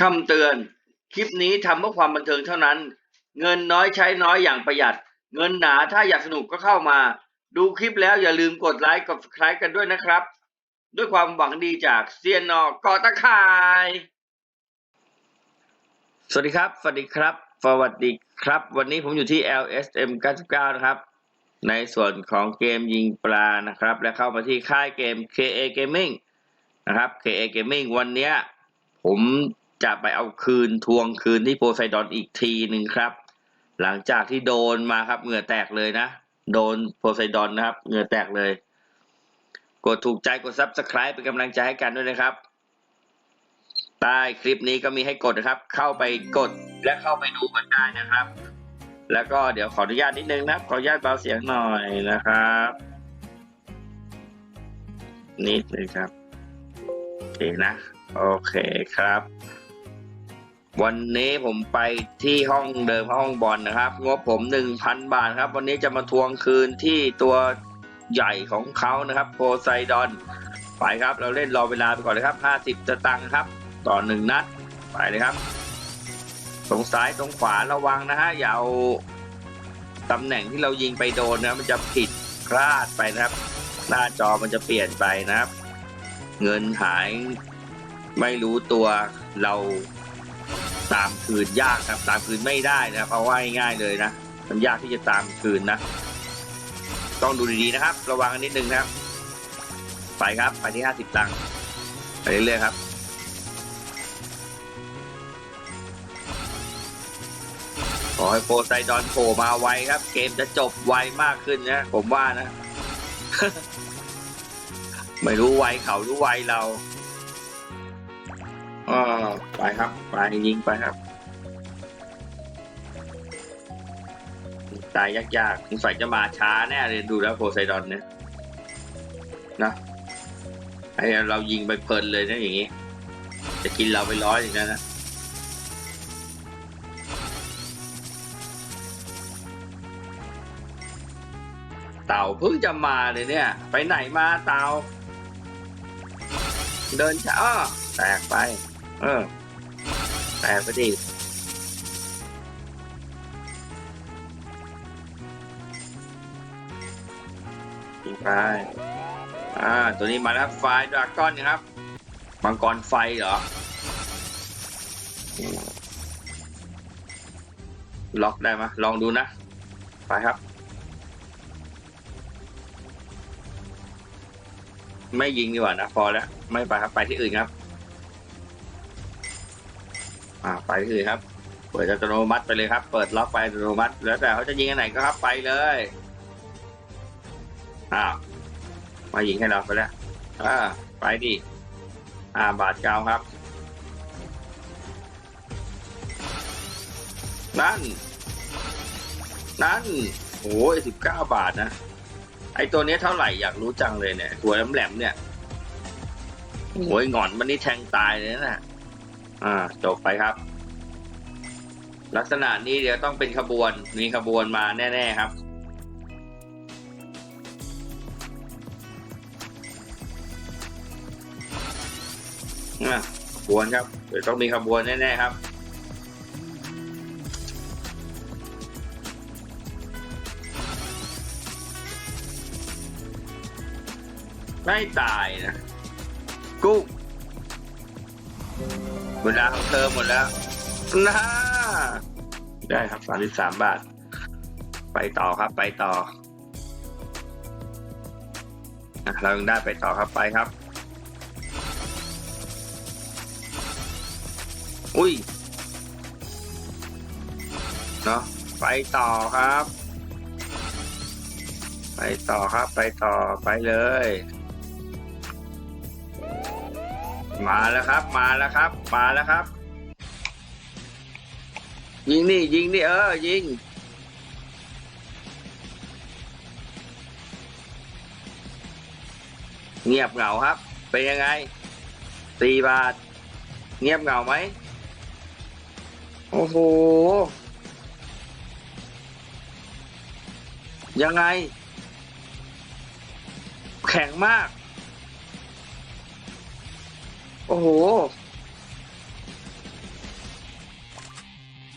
คำเตือน คลิปนี้ทำเพื่อความบันเทิงเท่านั้น เงินน้อยใช้น้อยอย่างประหยัด เงินหนาถ้าอยากสนุกก็เข้ามา ดูคลิปแล้วอย่าลืมกดไลค์กด subscribe กันด้วยนะครับ ด้วยความหวังดีจากเซียนนอกอตะคาย สวัสดีครับ สวัสดีครับ สวัสดีครับ วันนี้ผมอยู่ที่ LSM 99 นะครับ ในส่วนของเกมยิงปลานะครับ และเข้ามาที่ค่ายเกม KA Gaming นะครับ KA Gaming วันนี้ผม จะไปเอาคืนทวงคืนที่โพไซดอนอีกทีหนึ่งครับ หลังจากที่โดนมาครับเหงื่อแตกเลยนะ โดนโพไซดอนนะครับเหงื่อแตกเลย กดถูกใจกด Subscribe เป็นกำลังใจให้กันด้วยนะครับใต้คลิปนี้ก็มีให้กดนะครับ เข้าไปกดและเข้าไปดูกันได้นะครับ แล้วก็เดี๋ยวขออนุญาตนิดนึงนะครับ ขออนุญาตเบาเสียงหน่อยนะครับ นิดนึงครับโอเคนะ โอเคครับ วันนี้ผมไปที่ห้องเดิมห้องบอลนะครับ งบผมหนึ่งพันบาทครับ วันนี้จะมาทวงคืนที่ตัวใหญ่ของเขานะครับโพไซดอน ไปครับ เราเล่นรอเวลาไปก่อนเลยครับห้าสิบจะตังค์ครับ ต่อหนึ่งนัด ไปเลยครับ ตรงซ้ายตรงขวาระวังนะฮะ อย่าเอาตำแหน่งที่เรายิงไปโดนนะมันจะผิดพลาดไปนะครับ หน้าจอมันจะเปลี่ยนไปนะครับ เงินหายไม่รู้ตัวเรา ตามคืนยากครับ ตามคืนไม่ได้นะครับเอาว่าง่ายๆเลยนะมันยากที่จะตามคืนนะ ต้องดูดีๆนะครับ ระวังกันนิดนึงนะครับ ไปครับไปที่ห้าสิบตังค์ไปเรื่อยๆครับขอให้โพไซดอนโผล่มาไวครับ เกมจะจบไวมากขึ้นนะผมว่านะ ไม่รู้ไวเขาหรือไวเรา อไปครับ ไปยิงไปครับตายยากๆสงสัยจะมาช้าแน่เลยดูแล้วโพไซดอนเนี่ยนะไอเรายิงไปเพลินเลยนะอย่างงี้จะกินเราไปร้อยอย่างนั้นนะเต่าเพิ่งจะมาเลยเนี่ย ไปไหนมาเต่า เดินช้าอ้อแตกไป เออแตกไปดิยิงไปอ่า ตัวนี้มาแล้วไฟดราก้อนครับ มังกรไฟเหรอ ล็อกได้ไหมลองดูนะ ไปครับ ไม่ยิงดีกว่านะ พอแล้ว ไม่ไปครับ ไปที่อื่นครับ อ่าไปที่อื่นครับ เปิดอัตโนมัติไปเลยครับ เปิดล็อกไปอัตโนมัติ แล้วแต่เขาจะยิงอันไหนก็ครับไปเลยอ้าวมายิงให้เราไปแล้วอ่าไปดิอ่าบาทเก้าครับนั่น นั่นโอ้ยสิบเก้าบาทนะ ไอตัวเนี้ยเท่าไหร่อยากรู้จังเลยเนี่ยหัวแหลมๆเนี่ยโอ้ยงอนมันนี่แทงตายเลยนะ อ่าจบไปครับ ลักษณะนี้เดี๋ยวต้องเป็นขบวน มีขบวนมาแน่ ๆ ครับ อะขบวนครับ เดี๋ยวต้องมีขบวนแน่ ๆ ครับไม่ตายนะ กุ้ง เวลาของเธอหมดแล้วนะได้ครับสามสิบสามบาท ไปต่อครับ ไปต่อเรายังได้ไปต่อครับไปครับ อุ้ยเนาะไปต่อครับ ไปต่อครับ ไปต่อไปเลย มาแล้วครับ มาแล้วครับ มาแล้วครับ ยิงนี่ยิงนี่เออ ยิง เงียบเหงาครับ เป็นยังไงสี่บาท เงียบเหงาไหมโอ้โห ยังไง แข็งมาก โอ้โห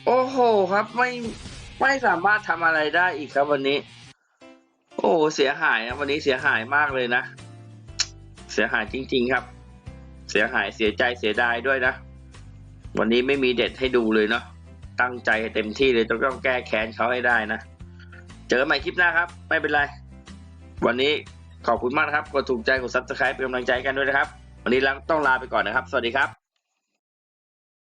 โอ้โหครับไม่ไม่สามารถทำอะไรได้อีกครับวันนี้ โอ้เสียหายนะวันนี้เสียหายมากเลยนะ เสียหายจริง ๆครับ เสียหายเสียใจเสียดายด้วยนะ วันนี้ไม่มีเด็ดให้ดูเลยเนาะตั้งใจเต็มที่เลยต้องต้องแก้แค้นเขาให้ได้นะ เจอใหม่คลิปหน้าครับ ไม่เป็นไร วันนี้ขอบคุณมากครับ กดถูกใจ กดซับสไครป์เป็นกำลังใจกันด้วยนะครับ วันนี้เราต้องลาไปก่อนนะครับ สวัสดีครับ